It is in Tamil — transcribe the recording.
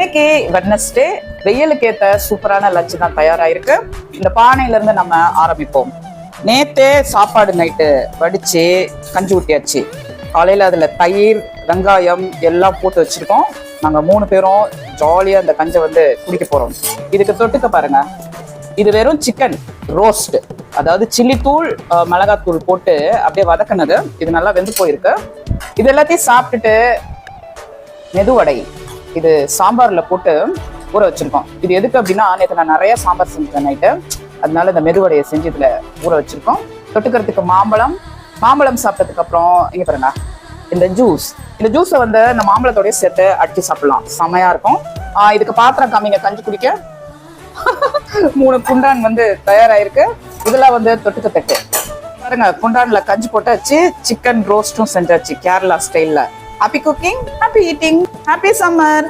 இன்னைக்கு வெட்னஸ்டே வெயிலுக்கு ஏத்த சூப்பரான லஞ்ச் தான் தயாராயிருக்கு. இந்த பானையில இருந்து நம்ம ஆரம்பிப்போம். நேத்தே சாப்பாடு நைட்டு வடிச்சு கஞ்சி ஊட்டியாச்சு காலையில அதுல தயிர் வெங்காயம் எல்லாம் போட்டு வச்சிருக்கோம். நாங்க மூணு பேரும் ஜாலியா அந்த கஞ்சை வந்து குடிக்க போறோம். இதுக்கு தொட்டுக்க பாருங்க. இது வெறும் சிக்கன் ரோஸ்ட் அதாவது சில்லி தூள் மிளகாத்தூள் போட்டு அப்படியே வதக்குனது. இது நல்லா வெந்து போயிருக்கு. இது எல்லாத்தையும் சாப்பிட்டுட்டு மெதுவடை. இது சாம்பாரில் போட்டு ஊற வச்சுருக்கோம். இது எதுக்கு அப்படின்னா நேற்று நான் நிறைய சாம்பார் செஞ்சேன் நைட்டு. அதனால இந்த மெதுவடையை செஞ்சு இதில் ஊற வச்சுருக்கோம். தொட்டுக்கிறதுக்கு மாம்பழம் மாம்பழம் சாப்பிட்டதுக்கு அப்புறம் இங்கே பாருங்க. இந்த ஜூஸ் இந்த ஜூஸை வந்து இந்த மாம்பழத்தோடய சேர்த்து அடித்து சாப்பிடலாம். செமையாக இருக்கும். இதுக்கு பாத்திரம் காமிங்க கஞ்சி குடிக்க. மூணு குண்டான் வந்து தயாராகிருக்கு இதெல்லாம் வந்து தொட்டுக்க தட்டு. பாருங்க குண்டான்ல கஞ்சி போட்டாச்சு சிக்கன் ரோஸ்ட்டும் செஞ்சாச்சு கேரளா ஸ்டைலில் Happy cooking, happy eating, happy summer.